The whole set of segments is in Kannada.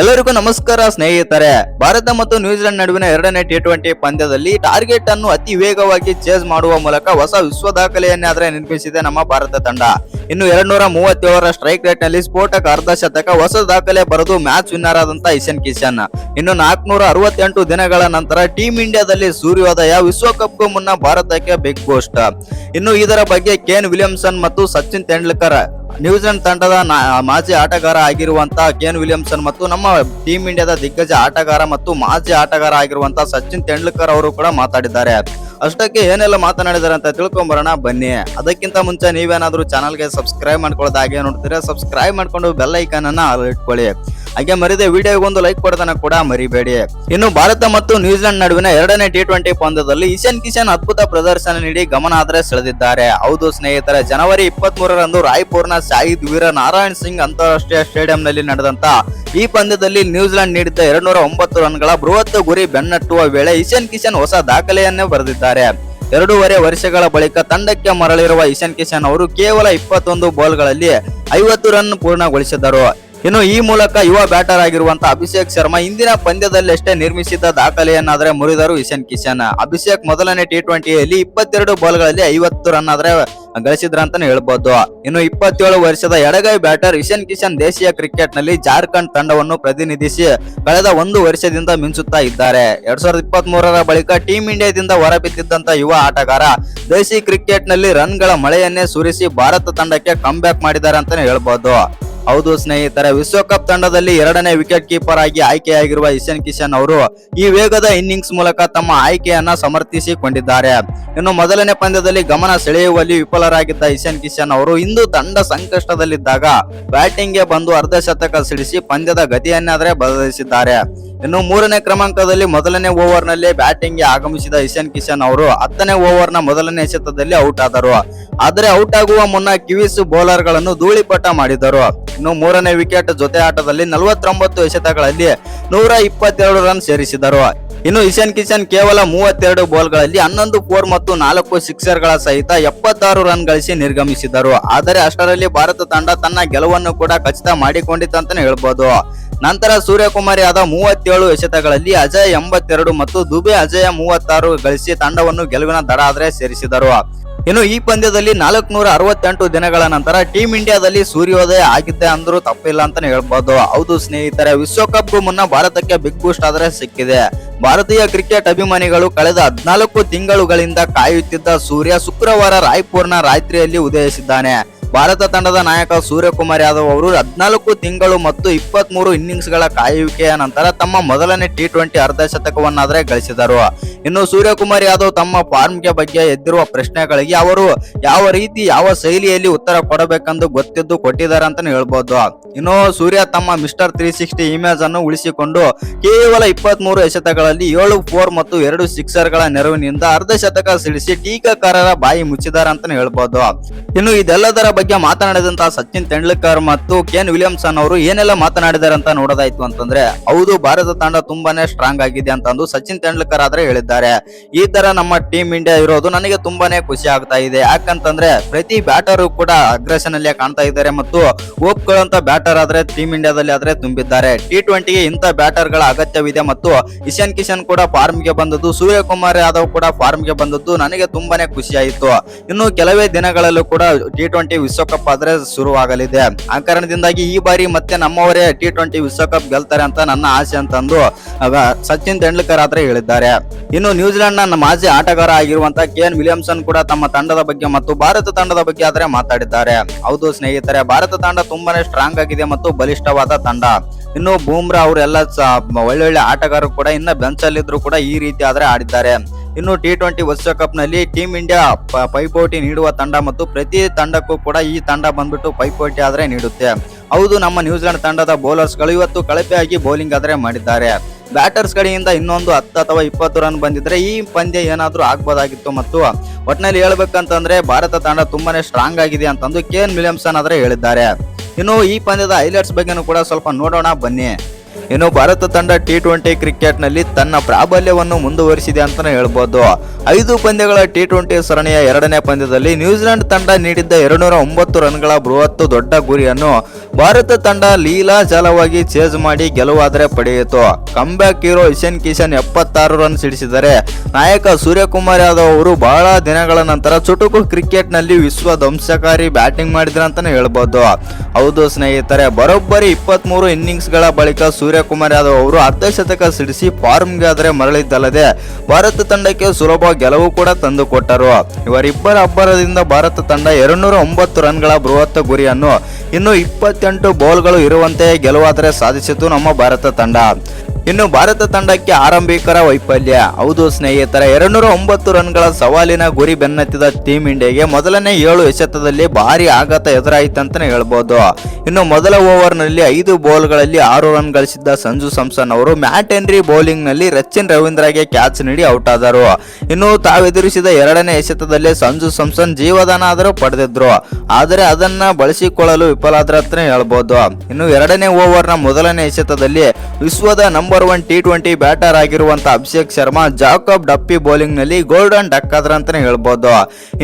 ಎಲ್ಲರಿಗೂ ನಮಸ್ಕಾರ ಸ್ನೇಹಿತರೆ. ಭಾರತ ಮತ್ತು ನ್ಯೂಜಿಲೆಂಡ್ ನಡುವಿನ ಎರಡನೇ ಟಿ ಟ್ವೆಂಟಿ ಪಂದ್ಯದಲ್ಲಿ ಟಾರ್ಗೆಟ್ ಅನ್ನು ಅತಿ ವೇಗವಾಗಿ ಚೇಸ್ ಮಾಡುವ ಮೂಲಕ ಹೊಸ ವಿಶ್ವ ದಾಖಲೆಯನ್ನಾದರೆ ನಿರ್ಮಿಸಿದೆ ನಮ್ಮ ಭಾರತ ತಂಡ. ಇನ್ನು ಎರಡ್ನೂರ ಮೂವತ್ತೇಳರ ಸ್ಟ್ರೈಕ್ ರೇಟ್ನಲ್ಲಿ ಸ್ಫೋಟಕ ಅರ್ಧ ಶತಕ ಹೊಸ ದಾಖಲೆ ಬರೆದು ಮ್ಯಾಚ್ ವಿನ್ನರ್ ಆದಂತ ಇಶನ್ ಕಿಶನ್. ಇನ್ನು ನಾಲ್ಕನೂರ ಅರವತ್ತೆಂಟು ದಿನಗಳ ನಂತರ ಟೀಂ ಇಂಡಿಯಾದಲ್ಲಿ ಸೂರ್ಯೋದಯ, ವಿಶ್ವಕಪ್ಗೂ ಮುನ್ನ ಭಾರತಕ್ಕೆ ಬಿಗ್ ಬೋಸ್ಟ್ ಇನ್ನು ಇದರ ಬಗ್ಗೆ ಕೇನ್ ವಿಲಿಯಮ್ಸನ್ ಮತ್ತು ಸಚಿನ್ ತೆಂಡೂಲ್ಕರ್ ನ್ಯೂಜಿಲೆಂಡ್ ತಂಡದ ಮಾಜಿ ಆಟಗಾರ ಆಗಿರುವಂತಹ ಕೇನ್ ವಿಲಿಯಮ್ಸನ್ ಮತ್ತು ನಮ್ಮ ಟೀಮ್ ಇಂಡಿಯಾದ ದಿಗ್ಗಜ ಆಟಗಾರ ಮತ್ತು ಮಾಜಿ ಆಟಗಾರ ಆಗಿರುವಂತಹ ಸಚಿನ್ ತೆಂಡೂಲ್ಕರ್ ಅವರು ಕೂಡ ಮಾತಾಡಿದ್ದಾರೆ. ಅಷ್ಟಕ್ಕೆ ಏನೆಲ್ಲ ಮಾತನಾಡಿದ್ದಾರೆ ಅಂತ ತಿಳ್ಕೊಂಬರೋಣ, ಬನ್ನಿ. ಅದಕ್ಕಿಂತ ಮುಂಚೆ ನೀವೇನಾದ್ರೂ ಚಾನಲ್ಗೆ ಸಬ್ಸ್ಕ್ರೈಬ್ ಮಾಡ್ಕೊಳ್ಳೋದು ಹಾಗೆ ನೋಡ್ತೀರಾ ಸಬ್ಸ್ಕ್ರೈಬ್ ಮಾಡ್ಕೊಂಡು ಬೆಲ್ ಐಕಾನ್ ಅನ್ನ ಇಟ್ಕೊಳ್ಳಿ. ಹಾಗೆ ಮರಿದೆ ವಿಡಿಯೋಗೆ ಒಂದು ಲೈಕ್ ಕೊಡೋದನ್ನ ಕೂಡ ಮರಿಬೇಡಿ. ಇನ್ನು ಭಾರತ ಮತ್ತು ನ್ಯೂಜಿಲೆಂಡ್ ನಡುವಿನ ಎರಡನೇ ಟಿ ಟ್ವೆಂಟಿ ಪಂದ್ಯದಲ್ಲಿ ಈಶಾನ್ ಕಿಶನ್ ಅದ್ಭುತ ಪ್ರದರ್ಶನ ನೀಡಿ ಗಮನ ಆದರೆ ಸೆಳೆದಿದ್ದಾರೆ. ಹೌದು ಸ್ನೇಹಿತರೆ, ಜನವರಿ ಇಪ್ಪತ್ತ್ ಮೂರರಂದು ರಾಯ್ಪುರ್ನ ಶಾಹಿದ್ ವೀರ ನಾರಾಯಣ್ ಸಿಂಗ್ ಅಂತಾರಾಷ್ಟ್ರೀಯ ಸ್ಟೇಡಿಯಂನಲ್ಲಿ ನಡೆದಂತ ಈ ಪಂದ್ಯದಲ್ಲಿ ನ್ಯೂಜಿಲೆಂಡ್ ನೀಡಿದ್ದ ಎರಡ್ನೂರ ಒಂಬತ್ತು ರನ್ಗಳ ಬೃಹತ್ ಗುರಿ ಬೆನ್ನಟ್ಟುವ ವೇಳೆ ಇಶಾನ್ ಕಿಶನ್ ಹೊಸ ದಾಖಲೆಯನ್ನೇ ಬರೆದಿದ್ದಾರೆ. ಎರಡೂವರೆ ವರ್ಷಗಳ ಬಳಿಕ ತಂಡಕ್ಕೆ ಮರಳಿರುವ ಈಶಾನ್ ಕಿಶನ್ ಅವರು ಕೇವಲ ಇಪ್ಪತ್ತೊಂದು ಬಾಲ್ಗಳಲ್ಲಿ ಐವತ್ತು ರನ್ ಪೂರ್ಣಗೊಳಿಸಿದರು. ಇನ್ನು ಈ ಮೂಲಕ ಯುವ ಬ್ಯಾಟರ್ ಆಗಿರುವಂತಹ ಅಭಿಷೇಕ್ ಶರ್ಮಾ ಇಂದಿನ ಪಂದ್ಯದಲ್ಲಷ್ಟೇ ನಿರ್ಮಿಸಿದ್ದ ದಾಖಲೆಯನ್ನಾದ್ರೆ ಮುರಿದರು ಇಶನ್ ಕಿಶನ್ ಅಭಿಷೇಕ್ ಮೊದಲನೇ ಟಿ ಟ್ವೆಂಟಿಯಲ್ಲಿ ಇಪ್ಪತ್ತೆರಡು ಬಾಲ್ಗಳಲ್ಲಿ ಐವತ್ತು ರನ್ ಆದ್ರೆ ಗಳಿಸಿದ್ರ ಅಂತಾನೆ ಹೇಳ್ಬೋದು. ಇನ್ನು ಇಪ್ಪತ್ತೇಳು ವರ್ಷದ ಎಡಗೈ ಬ್ಯಾಟರ್ ಇಶನ್ ಕಿಶನ್ ದೇಶೀಯ ಕ್ರಿಕೆಟ್ನಲ್ಲಿ ಜಾರ್ಖಂಡ್ ತಂಡವನ್ನು ಪ್ರತಿನಿಧಿಸಿ ಕಳೆದ ಒಂದು ವರ್ಷದಿಂದ ಮಿಂಚುತ್ತಾ ಇದ್ದಾರೆ. ಎರಡ್ ಸಾವಿರದ ಇಪ್ಪತ್ತ್ ಮೂರರ ಬಳಿಕ ಟೀಂ ಇಂಡಿಯಾದಿಂದ ಹೊರಬಿದ್ದಿದ್ದಂತ ಯುವ ಆಟಗಾರ ದೇಶಿ ಕ್ರಿಕೆಟ್ನಲ್ಲಿ ರನ್ಗಳ ಮಳೆಯನ್ನೇ ಸುರಿಸಿ ಭಾರತ ತಂಡಕ್ಕೆ ಕಮ್ ಬ್ಯಾಕ್ ಮಾಡಿದ್ದಾರೆ ಅಂತಾನೆ ಹೇಳ್ಬೋದು. ಹೌದು ಸ್ನೇಹಿತರೆ, ವಿಶ್ವಕಪ್ ತಂಡದಲ್ಲಿ ಎರಡನೇ ವಿಕೆಟ್ ಕೀಪರ್ ಆಗಿ ಆಯ್ಕೆಯಾಗಿರುವ ಇಶಾನ್ ಕಿಶನ್ ಅವರು ಈ ವೇಗದ ಇನ್ನಿಂಗ್ಸ್ ಮೂಲಕ ತಮ್ಮ ಆಯ್ಕೆಯನ್ನ ಸಮರ್ಥಿಸಿಕೊಂಡಿದ್ದಾರೆ. ಇನ್ನು ಮೊದಲನೇ ಪಂದ್ಯದಲ್ಲಿ ಗಮನ ಸೆಳೆಯುವಲ್ಲಿ ವಿಫಲರಾಗಿದ್ದ ಇಶಾನ್ ಕಿಶನ್ ಅವರು ಇಂದು ತಂಡ ಸಂಕಷ್ಟದಲ್ಲಿದ್ದಾಗ ಬ್ಯಾಟಿಂಗ್ಗೆ ಬಂದು ಅರ್ಧ ಶತಕ ಸಿಡಿಸಿ ಪಂದ್ಯದ ಗತಿಯನ್ನಾದರೆ ಬದಲಿಸಿದ್ದಾರೆ. ಇನ್ನು ಮೂರನೇ ಕ್ರಮಾಂಕದಲ್ಲಿ ಮೊದಲನೇ ಓವರ್ನಲ್ಲಿ ಬ್ಯಾಟಿಂಗ್ಗೆ ಆಗಮಿಸಿದ ಇಶಾನ್ ಕಿಶನ್ ಅವರು ಹತ್ತನೇ ಓವರ್ನ ಮೊದಲನೇ ಎಸೆತದಲ್ಲಿ ಔಟ್ ಆದರು. ಆದರೆ ಔಟ್ ಆಗುವ ಮುನ್ನ ಕಿವೀಸ್ ಬೌಲರ್ಗಳನ್ನು ಧೂಳಿಪಟ ಮಾಡಿದರು. ಇನ್ನು ಮೂರನೇ ವಿಕೆಟ್ ಜೊತೆ ಆಟದಲ್ಲಿ ನಲವತ್ತೊಂಬತ್ತು ಎಸೆತಗಳಲ್ಲಿ ನೂರ ಇಪ್ಪತ್ತೆರಡು ರನ್ ಸೇರಿಸಿದರು. ಇನ್ನು ಇಶಾನ್ ಕಿಶನ್ ಕೇವಲ ಮೂವತ್ತೆರಡು ಬೋಲ್ಗಳಲ್ಲಿ ಹನ್ನೊಂದು, ಫೋರ್ ಮತ್ತು ನಾಲ್ಕು ಸಿಕ್ಸರ್ಗಳ ಸಹಿತ ಎಪ್ಪತ್ತಾರು ರನ್ ಗಳಿಸಿ ನಿರ್ಗಮಿಸಿದರು. ಆದರೆ ಅಷ್ಟರಲ್ಲಿ ಭಾರತ ತಂಡ ತನ್ನ ಗೆಲುವನ್ನು ಕೂಡ ಖಚಿತ ಮಾಡಿಕೊಂಡಿತ್ತಂತಾನೆ ಹೇಳ್ಬೋದು. ನಂತರ ಸೂರ್ಯಕುಮಾರ್ ಯಾದವ್ ಮೂವತ್ತೇಳು ಎಸೆತಗಳಲ್ಲಿ ಅಜಯ್ ಎಂಬತ್ತೆರಡು ಮತ್ತು ದುಬೆ ಅಜಯ ಮೂವತ್ತಾರು ಗಳಿಸಿ ತಂಡವನ್ನು ಗೆಲುವಿನ ದಡ ಆದರೆ ಸೇರಿಸಿದರು. ಇನ್ನು ಈ ಪಂದ್ಯದಲ್ಲಿ ನಾಲ್ಕುನೂರ ಅರವತ್ತೆಂಟು ದಿನಗಳ ನಂತರ ಟೀಂ ಇಂಡಿಯಾದಲ್ಲಿ ಸೂರ್ಯೋದಯ ಆಗಿದ್ದೆ ಅಂದ್ರೂ ತಪ್ಪಿಲ್ಲ ಅಂತಾನೆ ಹೇಳ್ಬೋದು. ಹೌದು ಸ್ನೇಹಿತರೆ ವಿಶ್ವಕಪ್ ಮುನ್ನ ಭಾರತಕ್ಕೆ ಬಿಗ್ ಬೂಸ್ಟ್ ಆದರೆ ಸಿಕ್ಕಿದೆ. ಭಾರತೀಯ ಕ್ರಿಕೆಟ್ ಅಭಿಮಾನಿಗಳು ಕಳೆದ ಹದಿನಾಲ್ಕು ತಿಂಗಳುಗಳಿಂದ ಕಾಯುತ್ತಿದ್ದ ಸೂರ್ಯ ಶುಕ್ರವಾರ ರಾಯ್ಪುರ್ನ ರಾತ್ರಿಯಲ್ಲಿ ಉದಯಿಸಿದ್ದಾನೆ. ಭಾರತ ತಂಡದ ನಾಯಕ ಸೂರ್ಯಕುಮಾರ್ ಯಾದವ್ ಅವರು ಹದಿನಾಲ್ಕು ತಿಂಗಳು ಮತ್ತು ಇಪ್ಪತ್ತ್ ಮೂರು ಇನ್ನಿಂಗ್ಸ್ಗಳ ಕಾಯುವಿಕೆಯ ನಂತರ ತಮ್ಮ ಮೊದಲನೇ ಟಿ ಟ್ವೆಂಟಿ ಅರ್ಧ ಶತಕವನ್ನಾದ್ರೆ ಗಳಿಸಿದರು. ಇನ್ನು ಸೂರ್ಯಕುಮಾರ್ ಯಾದವ್ ತಮ್ಮ ಫಾರ್ಮ್ಗೆ ಬಗ್ಗೆ ಎದ್ದಿರುವ ಪ್ರಶ್ನೆಗಳಿಗೆ ಅವರು ಯಾವ ರೀತಿ ಯಾವ ಶೈಲಿಯಲ್ಲಿ ಉತ್ತರ ಕೊಡಬೇಕೆಂದು ಗೊತ್ತಿದ್ದು ಕೊಟ್ಟಿದ್ದಾರೆ ಅಂತಾನೆ ಹೇಳ್ಬೋದು. ಇನ್ನು ಸೂರ್ಯ ತಮ್ಮ ಮಿಸ್ಟರ್ ತ್ರೀ ಸಿಕ್ಸ್ಟಿ ಇಮೇಜ್ ಅನ್ನು ಉಳಿಸಿಕೊಂಡು ಕೇವಲ ಇಪ್ಪತ್ತ್ ಮೂರು ಎಸೆತಗಳಲ್ಲಿ ಏಳು, ಫೋರ್ ಮತ್ತು ಎರಡು ಸಿಕ್ಸರ್ಗಳ ನೆರವಿನಿಂದ ಅರ್ಧಶತಕ ಸಿಡಿಸಿ ಟೀಕಾಕಾರರ ಬಾಯಿ ಮುಚ್ಚಿದ್ದಾರೆ ಅಂತಾನೆ ಹೇಳ್ಬೋದು. ಇನ್ನು ಇದೆಲ್ಲದರ ಬಗ್ಗೆ ಮಾತನಾಡಿದಂತಹ ಸಚಿನ್ ತೆಂಡೂಲ್ಕರ್ ಮತ್ತು ಕೆನ್ ವಿಲಿಯಮ್ಸನ್ ಅವರು ಏನೆಲ್ಲ ಮಾತನಾಡಿದ್ದಾರೆ ಅಂತ ನೋಡೋದಾಯ್ತು ಅಂತಂದ್ರೆ, ಹೌದು, ಭಾರತ ತಂಡ ತುಂಬಾನೇ ಸ್ಟ್ರಾಂಗ್ ಆಗಿದೆ ಅಂತ ಅಂದು ಸಚಿನ್ ತೆಂಡೂಲ್ಕರ್ ಆದ್ರೆ ಹೇಳಿದ್ದಾರೆ. ಈ ತರ ನಮ್ಮ ಟೀಮ್ ಇಂಡಿಯಾ ಇರೋದು ನನಗೆ ತುಂಬಾನೇ ಖುಷಿ ಆಗ್ತಾ ಇದೆ. ಯಾಕಂತಂದ್ರೆ, ಪ್ರತಿ ಬ್ಯಾಟರ್ ಕೂಡ ಅಗ್ರೆಷನ್ ಅಲ್ಲಿ ಕಾಣ್ತಾ ಇದ್ದಾರೆ ಮತ್ತು ಓಪ್ಗಳಂತ ಬ್ಯಾಟರ್ ಆದ್ರೆ ಟೀಮ್ ಇಂಡಿಯಾದಲ್ಲಿ ಆದ್ರೆ ತುಂಬಿದ್ದಾರೆ. ಟಿ ಟ್ವೆಂಟಿಗೆ ಇಂಥ ಬ್ಯಾಟರ್ಗಳ ಅಗತ್ಯವಿದೆ ಮತ್ತು ಇಶಾನ್ ಕಿಶನ್ ಕೂಡ ಫಾರ್ಮ್ಗೆ ಬಂದದ್ದು, ಸೂರ್ಯಕುಮಾರ್ ಯಾದವ್ ಕೂಡ ಫಾರ್ಮ್ಗೆ ಬಂದದ್ದು ನನಗೆ ತುಂಬಾನೇ ಖುಷಿ ಆಯಿತು. ಇನ್ನು ಕೆಲವೇ ದಿನಗಳಲ್ಲೂ ಕೂಡ ಟಿ ಟ್ವೆಂಟಿ ವಿಶ್ವಕಪ್ ಆದ್ರೆ ಶುರುವಾಗಲಿದೆ. ಆ ಕಾರಣದಿಂದಾಗಿ ಈ ಬಾರಿ ಮತ್ತೆ ನಮ್ಮವರೇ ಟಿ ಟ್ವೆಂಟಿ ವಿಶ್ವಕಪ್ ಗೆಲ್ತಾರೆ ಅಂತ ನನ್ನ ಆಸೆ ಅಂತಂದು ಸಚಿನ್ ತೆಂಡೂಲ್ಕರ್ ಆದ್ರೆ ಹೇಳಿದ್ದಾರೆ. ಇನ್ನು ನ್ಯೂಜಿಲೆಂಡ್ನ ಮಾಜಿ ಆಟಗಾರ ಆಗಿರುವಂತಹ ಕೇನ್ ವಿಲಿಯಮ್ಸನ್ ಕೂಡ ತಮ್ಮ ತಂಡದ ಬಗ್ಗೆ ಮತ್ತು ಭಾರತ ತಂಡದ ಬಗ್ಗೆ ಆದ್ರೆ ಮಾತಾಡಿದ್ದಾರೆ. ಹೌದು ಸ್ನೇಹಿತರೆ, ಭಾರತ ತಂಡ ತುಂಬಾನೇ ಸ್ಟ್ರಾಂಗ್ ಆಗಿದೆ ಮತ್ತು ಬಲಿಷ್ಠವಾದ ತಂಡ. ಇನ್ನು ಬೂಮ್ರಾ ಅವರೆಲ್ಲ ಒಳ್ಳೊಳ್ಳೆ ಆಟಗಾರರು ಕೂಡ, ಇನ್ನ ಬೆಂಚ್ ಅಲ್ಲಿದ್ರು ಕೂಡ ಈ ರೀತಿ ಆದ್ರೆ ಆಡಿದ್ದಾರೆ. ಇನ್ನು ಟಿ ಟ್ವೆಂಟಿ ವಿಶ್ವಕಪ್ನಲ್ಲಿ ಟೀಮ್ ಇಂಡಿಯಾ ಪೈಪೋಟಿ ನೀಡುವ ತಂಡ ಮತ್ತು ಪ್ರತಿ ತಂಡಕ್ಕೂ ಕೂಡ ಈ ತಂಡ ಬಂದ್ಬಿಟ್ಟು ಪೈಪೋಟಿ ಆದ್ರೆ ನೀಡುತ್ತೆ. ಹೌದು, ನಮ್ಮ ನ್ಯೂಜಿಲೆಂಡ್ ತಂಡದ ಬೌಲರ್ಸ್ಗಳು ಇವತ್ತು ಕಳಪೆಯಾಗಿ ಬೌಲಿಂಗ್ ಆದ್ರೆ ಮಾಡಿದ್ದಾರೆ. ಬ್ಯಾಟರ್ಸ್ ಕಡೆಯಿಂದ ಇನ್ನೊಂದು ಹತ್ತು ಅಥವಾ ಇಪ್ಪತ್ತು ರನ್ ಬಂದಿದ್ರೆ ಈ ಪಂದ್ಯ ಏನಾದ್ರೂ ಆಗ್ಬೋದಾಗಿತ್ತು ಮತ್ತು ಒಟ್ಟಿನಲ್ಲಿ ಹೇಳ್ಬೇಕಂತಂದ್ರೆ ಭಾರತ ತಂಡ ತುಂಬಾನೇ ಸ್ಟ್ರಾಂಗ್ ಆಗಿದೆ ಅಂತಂದು ಕೆ ಎನ್ ವಿಲಿಯಮ್ಸನ್ ಆದ್ರೆ ಹೇಳಿದ್ದಾರೆ. ಇನ್ನು ಈ ಪಂದ್ಯದ ಹೈಲೈಟ್ಸ್ ಬಗ್ಗೆನೂ ಕೂಡ ಸ್ವಲ್ಪ ನೋಡೋಣ, ಬನ್ನಿ. ಇನ್ನು ಭಾರತ ತಂಡ ಟಿ ಟ್ವೆಂಟಿ ಕ್ರಿಕೆಟ್ನಲ್ಲಿ ತನ್ನ ಪ್ರಾಬಲ್ಯವನ್ನು ಮುಂದುವರಿಸಿದೆ ಅಂತಲೇ ಹೇಳ್ಬೋದು. ಐದು ಪಂದ್ಯಗಳ ಟಿ ಟ್ವೆಂಟಿ ಸರಣಿಯ ಎರಡನೇ ಪಂದ್ಯದಲ್ಲಿ ನ್ಯೂಜಿಲೆಂಡ್ ತಂಡ ನೀಡಿದ್ದ ಎರಡುನೂರ ಒಂಬತ್ತು ರನ್ಗಳ ಬೃಹತ್ ದೊಡ್ಡ ಗುರಿಯನ್ನು ಭಾರತ ತಂಡ ಲೀಲಾ ಜಾಲವಾಗಿ ಚೇಜ್ ಮಾಡಿ ಗೆಲುವಾದರೆ ಪಡೆಯಿತು. ಕಂಬ್ಯಾಕ್ ಹೀರೋ ಇಶನ್ ಕಿಶನ್ ಎಪ್ಪತ್ತಾರು ರನ್ ಸಿಡಿಸಿದರೆ ನಾಯಕ ಸೂರ್ಯಕುಮಾರ್ ಯಾದವ್ ಅವರು ಬಹಳ ದಿನಗಳ ನಂತರ ಚುಟುಕು ಕ್ರಿಕೆಟ್ನಲ್ಲಿ ವಿಶ್ವ ಧ್ವಂಸಕಾರಿ ಬ್ಯಾಟಿಂಗ್ ಮಾಡಿದ್ರೆ ಅಂತಾನೆ ಹೇಳ್ಬೋದು. ಹೌದು ಸ್ನೇಹಿತರೆ, ಬರೋಬ್ಬರಿ ಇಪ್ಪತ್ಮೂರು ಇನ್ನಿಂಗ್ಸ್ಗಳ ಬಳಿಕ ಸೂರ್ಯಕುಮಾರ್ ಯಾದವ್ ಅವರು ಅರ್ಧ ಶತಕ ಸಿಡಿಸಿ ಫಾರ್ಮ್ಗೆ ಆದರೆ ಮರಳಿದ್ದಲ್ಲದೆ ಭಾರತ ತಂಡಕ್ಕೆ ಸುಲಭ ಗೆಲುವು ಕೂಡ ತಂದುಕೊಟ್ಟರು. ಇವರಿಬ್ಬರ ಅಬ್ಬರದಿಂದ ಭಾರತ ತಂಡ ಎರಡ್ನೂರ ಒಂಬತ್ತು ರನ್ಗಳ ಬೃಹತ್ ಗುರಿಯನ್ನು ಇನ್ನು ಇಪ್ಪತ್ತೆಂಟು ಬೌಲ್ಗಳು ಇರುವಂತೆಯೇ ಗೆಲುವಾದರೆ ಸಾಧಿಸಿತು ನಮ್ಮ ಭಾರತ ತಂಡ. ಇನ್ನು ಭಾರತ ತಂಡಕ್ಕೆ ಆರಂಭಿಕರ ವೈಫಲ್ಯ. ಹೌದು ಸ್ನೇಹಿತರ ಎರಡ್ನೂರ ಒಂಬತ್ತು ರನ್ಗಳ ಸವಾಲಿನ ಗುರಿ ಬೆನ್ನತ್ತಿದ ಟೀಮ್ ಇಂಡಿಯಾಗೆ ಮೊದಲನೇ ಏಳು ಎಸೆತದಲ್ಲಿ ಭಾರಿ ಆಘಾತ ಎದುರಾಯಿತಂತಾನೆ ಹೇಳ್ಬೋದು. ಇನ್ನು ಮೊದಲ ಓವರ್ನಲ್ಲಿ ಐದು ಬಾಲ್ಗಳಲ್ಲಿ ಆರು ರನ್ ಗಳಿಸಿದ್ದ ಸಂಜು ಸಂಸನ್ ಅವರು ಮ್ಯಾಟ್ ಹೆನ್ರಿ ಬೌಲಿಂಗ್ನಲ್ಲಿ ರಚಿನ್ ರವೀಂದ್ರಗೆ ಕ್ಯಾಚ್ ನೀಡಿ ಔಟ್ ಆದರು. ಇನ್ನು ತಾವೆದುರಿಸಿದ ಎರಡನೇ ಎಸೆತದಲ್ಲಿ ಸಂಜು ಸಂಸನ್ ಜೀವದಾನ ಆದರೂ ಪಡೆದಿದ್ರು. ಆದರೆ ಅದನ್ನ ಬಳಸಿಕೊಳ್ಳಲು ವಿಫಲಾದ್ರ ಅಂತಾನೆ ಹೇಳ್ಬೋದು. ಇನ್ನು ಎರಡನೇ ಓವರ್ನ ಮೊದಲನೇ ಎಸೆತದಲ್ಲಿ ವಿಶ್ವದ number one T twenty batter ಆಗಿರುವಂತಹ ಅಭಿಷೇಕ್ ಶರ್ಮಾ, ಜಾಕಬ್ ಡಪ್ಪಿ ಬೌಲಿಂಗ್ನಲ್ಲಿ ಗೋಲ್ಡನ್ ಡಕ್ ಆದ್ರ ಅಂತಾನೆ ಹೇಳ್ಬೋದು.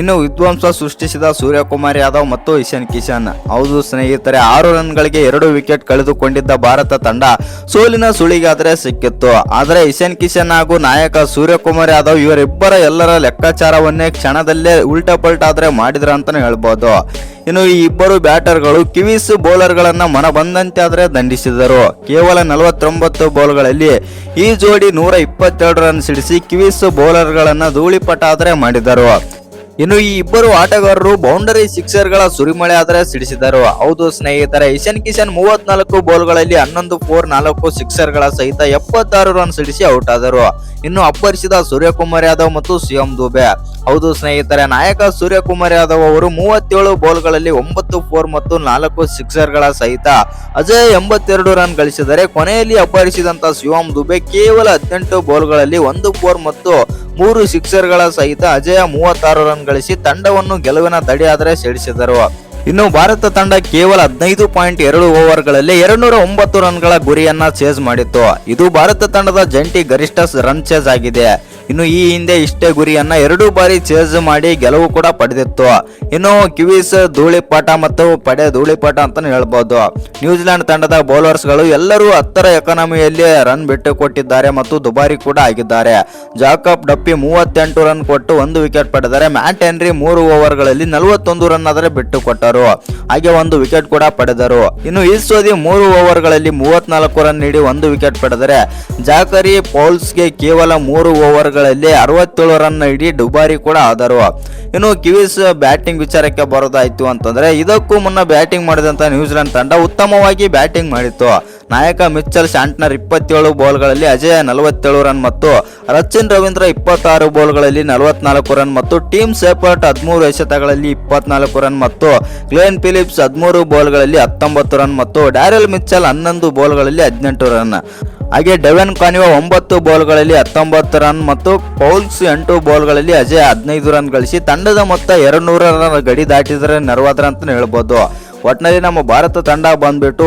ಇನ್ನು ವಿಧ್ವಂಸ ಸೃಷ್ಟಿಸಿದ ಸೂರ್ಯಕುಮಾರ್ ಯಾದವ್ ಮತ್ತು ಇಶಾನ್ ಕಿಶನ್. ಹೌದು ಸ್ನೇಹಿತರೆ, ಆರು ರನ್ ಗಳಿಗೆ ಎರಡು ವಿಕೆಟ್ ಕಳೆದುಕೊಂಡಿದ್ದ ಭಾರತ ತಂಡ ಸೋಲಿನ ಸುಳಿಗಾದ್ರೆ ಸಿಕ್ಕಿತ್ತು. ಆದರೆ ಇಶಾನ್ ಕಿಶನ್ ಹಾಗೂ ನಾಯಕ ಸೂರ್ಯಕುಮಾರ್ ಯಾದವ್ ಇವರಿಬ್ಬರ ಎಲ್ಲರ ಲೆಕ್ಕಾಚಾರವನ್ನೇ ಕ್ಷಣದಲ್ಲೇ ಉಲ್ಟಾ ಪಲ್ಟಾದ್ರೆ ಮಾಡಿದ್ರ ಅಂತಾನೆ ಹೇಳ್ಬೋದು. ಇನ್ನು ಈ ಇಬ್ಬರು ಬ್ಯಾಟರ್ಗಳು ಕಿವೀಸ್ ಮನ ಬಂದಂತೆ ಆದ್ರೆ ದಂಡಿಸಿದರು. ಕೇವಲ ನಲವತ್ತೊಂಬತ್ತು ಬಾಲ್ಗಳಲ್ಲಿ ಈ ಜೋಡಿ ನೂರ ಇಪ್ಪತ್ತೆರಡು ರನ್ ಸಿಡಿಸಿ ಕಿವೀಸ್ ಬೌಲರ್ಗಳನ್ನು ಧೂಳಿಪಟಾದರೆ ಮಾಡಿದರು. ಇನ್ನು ಈ ಇಬ್ಬರು ಆಟಗಾರರು ಬೌಂಡರಿ ಸಿಕ್ಸರ್ಗಳ ಸುರಿಮಳೆ ಆದರೆ ಸಿಡಿಸಿದರು. ಹೌದು ಸ್ನೇಹಿತರೆ ಇಶನ್ ಕಿಶನ್ ಮೂವತ್ನಾಲ್ಕು ಬೌಲ್ಗಳಲ್ಲಿ ಹನ್ನೊಂದು ಫೋರ್ ನಾಲ್ಕು ಸಿಕ್ಸರ್ಗಳ ಸಹಿತ ಎಪ್ಪತ್ತಾರು ರನ್ ಸಿಡಿಸಿ ಔಟ್ ಆದರು. ಇನ್ನು ಅಪ್ಪರಿಸಿದ ಸೂರ್ಯಕುಮಾರ್ ಯಾದವ್ ಮತ್ತು ಸಿಎಂ ದುಬೆ. ಹೌದು ಸ್ನೇಹಿತರೆ, ನಾಯಕ ಸೂರ್ಯಕುಮಾರ್ ಯಾದವ್ ಅವರು ಮೂವತ್ತೇಳು ಬೌಲ್ಗಳಲ್ಲಿ ಒಂಬತ್ತು ಫೋರ್ ಮತ್ತು ನಾಲ್ಕು ಸಿಕ್ಸರ್ಗಳ ಸಹಿತ ಅಜಯ್ ಎಂಬತ್ತೆರಡು ರನ್ ಗಳಿಸಿದರೆ ಕೊನೆಯಲ್ಲಿ ಅಪ್ಪರಿಸಿದಂತ ಶಿವಂ ದುಬೆ ಕೇವಲ ಹದಿನೆಂಟು ಬೌಲ್ಗಳಲ್ಲಿ ಒಂದು ಫೋರ್ ಮತ್ತು ಮೂರು ಸಿಕ್ಸರ್ಗಳ ಸಹಿತ ಅಜಯ ಮೂವತ್ತಾರು ರನ್ ಗಳಿಸಿ ತಂಡವನ್ನು ಗೆಲುವಿನ ದಡಿಯಾದರೆ ಸೇರಿಸಿದರು ಇನ್ನು ಭಾರತ ತಂಡ ಕೇವಲ ಹದಿನೈದು ಪಾಯಿಂಟ್ ಎರಡು ಓವರ್ಗಳಲ್ಲಿ ಎರಡ್ನೂರ ಒಂಬತ್ತು ರನ್ಗಳ ಗುರಿಯನ್ನ ಚೇಸ್ ಮಾಡಿತ್ತು. ಇದು ಭಾರತ ತಂಡದ ಜಂಟಿ ಗರಿಷ್ಠ ರನ್ ಚೇಸ್ ಆಗಿದೆ. ಇನ್ನು ಈ ಹಿಂದೆ ಇಷ್ಟೇ ಗುರಿಯನ್ನ ಎರಡು ಬಾರಿ ಚೇಸ್ ಮಾಡಿ ಗೆಲುವು ಕೂಡ ಪಡೆದಿತ್ತು. ಇನ್ನು ಕಿವೀಸ್ ಧೂಳಿಪಾಠ ಮತ್ತು ಪಡೆ ಧೂಳಿಪಾಠ ಅಂತಾನೆ ಹೇಳ್ಬೋದು. ನ್ಯೂಜಿಲೆಂಡ್ ತಂಡದ ಬೌಲರ್ಸ್ಗಳು ಎಲ್ಲರೂ ಹತ್ತರ ಎಕಾನಮಿಯಲ್ಲಿ ರನ್ ಬಿಟ್ಟು ಕೊಟ್ಟಿದ್ದಾರೆ ಮತ್ತು ದುಬಾರಿ ಕೂಡ ಆಗಿದ್ದಾರೆ. ಜಾಕಬ್ ಡಪ್ಪಿ ಮೂವತ್ತೆಂಟು ರನ್ ಕೊಟ್ಟು ಒಂದು ವಿಕೆಟ್ ಪಡೆದರೆ ಮ್ಯಾಟ್ ಹೆನ್ರಿ ಮೂರು ಓವರ್ಗಳಲ್ಲಿ ನಲವತ್ತೊಂದು ರನ್ ಆದರೆ ಬಿಟ್ಟು ಕೊಟ್ಟರು ಹಾಗೆ ಒಂದು ವಿಕೆಟ್ ಕೂಡ ಪಡೆದರು. ಇನ್ನು ಈ ಸೋದಿ ಮೂರು ಓವರ್ಗಳಲ್ಲಿ ಮೂವತ್ನಾಲ್ಕು ರನ್ ನೀಡಿ ಒಂದು ವಿಕೆಟ್ ಪಡೆದರೆ ಜಾಕರಿ ಪೌಲ್ಸ್ಗೆ ಕೇವಲ ಮೂರು ಓವರ್ಗಳಲ್ಲಿ ಅರವತ್ತೇಳು ರನ್ ಇಡಿ ದುಬಾರಿ ಕೂಡ ಆದರು. ಇನ್ನು ಕಿವೀಸ್ ಬ್ಯಾಟಿಂಗ್ ವಿಚಾರಕ್ಕೆ ಬರೋದಾಯಿತು ಅಂತಂದ್ರೆ, ಇದಕ್ಕೂ ಮುನ್ನ ಬ್ಯಾಟಿಂಗ್ ಮಾಡಿದಂತ ನ್ಯೂಜಿಲೆಂಡ್ ತಂಡ ಉತ್ತಮವಾಗಿ ಬ್ಯಾಟಿಂಗ್ ಮಾಡಿತ್ತು. ನಾಯಕ ಮಿಚ್ಚಲ್ ಶಾಂಟ್ನರ್ ಇಪ್ಪತ್ತೇಳು ಬೌಲ್ಗಳಲ್ಲಿ ಅಜಯ್ ನಲವತ್ತೇಳು ರನ್ ಮತ್ತು ರಚಿನ್ ರವೀಂದ್ರ ಇಪ್ಪತ್ತಾರು ಬೌಲ್ಗಳಲ್ಲಿ ನಲವತ್ನಾಲ್ಕು ರನ್ ಮತ್ತು ಟೀಮ್ ಸೇಪರ್ಟ್ ಹದಿಮೂರು ಎಸೆತಗಳಲ್ಲಿ ಇಪ್ಪತ್ನಾಲ್ಕು ರನ್ ಮತ್ತು ಗ್ಲೇನ್ ಫಿಲಿಪ್ಸ್ ಹದಿಮೂರು ಬೌಲ್ಗಳಲ್ಲಿ ಹತ್ತೊಂಬತ್ತು ರನ್ ಮತ್ತು ಡ್ಯಾರೆಲ್ ಮಿಚ್ಚಲ್ ಹನ್ನೊಂದು ಬೌಲ್ಗಳಲ್ಲಿ ಹದಿನೆಂಟು ರನ್. ಹಾಗೆ ಡೆವೆನ್ ಕಾನಿವ ಒಂಬತ್ತು ಬೌಲ್ಗಳಲ್ಲಿ ಹತ್ತೊಂಬತ್ತು ರನ್ ಮತ್ತು ಪೌಲ್ಸ್ ಎಂಟು ಬೌಲ್ಗಳಲ್ಲಿ ಅಜಯ್ ಹದಿನೈದು ರನ್ ಗಳಿಸಿ ತಂಡದ ಮೊತ್ತ ಎರಡು ನೂರ ರನ್ ಗಡಿ ದಾಟಿದರೆ ನೆರವಾದ್ರ ಅಂತ ಹೇಳ್ಬೋದು. ಒಟ್ಟಿನಲ್ಲಿ ನಮ್ಮ ಭಾರತ ತಂಡ ಬಂದ್ಬಿಟ್ಟು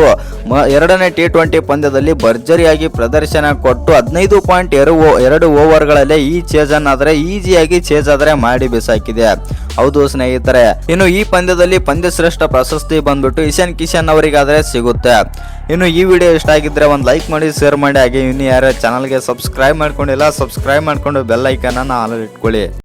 ಎರಡನೇ ಟಿ ಟ್ವೆಂಟಿ ಪಂದ್ಯದಲ್ಲಿ ಭರ್ಜರಿಯಾಗಿ ಪ್ರದರ್ಶನ ಕೊಟ್ಟು ಹದಿನೈದು ಪಾಯಿಂಟ್ ಎರಡು ಎರಡು ಓವರ್ಗಳಲ್ಲೇ ಈ ಚೇಜನ್ ಆದರೆ ಈಸಿಯಾಗಿ ಚೇಜ್ ಆದರೆ ಮಾಡಿ ಬಿಸಾಕಿದೆ. ಹೌದು ಸ್ನೇಹಿತರೆ, ಇನ್ನು ಈ ಪಂದ್ಯದಲ್ಲಿ ಪಂದ್ಯಶ್ರೇಷ್ಠ ಪ್ರಶಸ್ತಿ ಬಂದ್ಬಿಟ್ಟು ಇಶಾನ್ ಕಿಶನ್ ಅವರಿಗಾದರೆ ಸಿಗುತ್ತೆ. ಇನ್ನು ಈ ವಿಡಿಯೋ ಇಷ್ಟ ಆಗಿದ್ರೆ ಒಂದು ಲೈಕ್ ಮಾಡಿ, ಶೇರ್ ಮಾಡಿ, ಹಾಗೆ ಇನ್ನು ಯಾರು ಚಾನಲ್ಗೆ ಸಬ್ಸ್ಕ್ರೈಬ್ ಮಾಡ್ಕೊಂಡಿಲ್ಲ ಸಬ್ಸ್ಕ್ರೈಬ್ ಮಾಡ್ಕೊಂಡು ಬೆಲ್ ಐಕನ್ನ ಆಲ್ ಇಟ್ಕೊಳ್ಳಿ.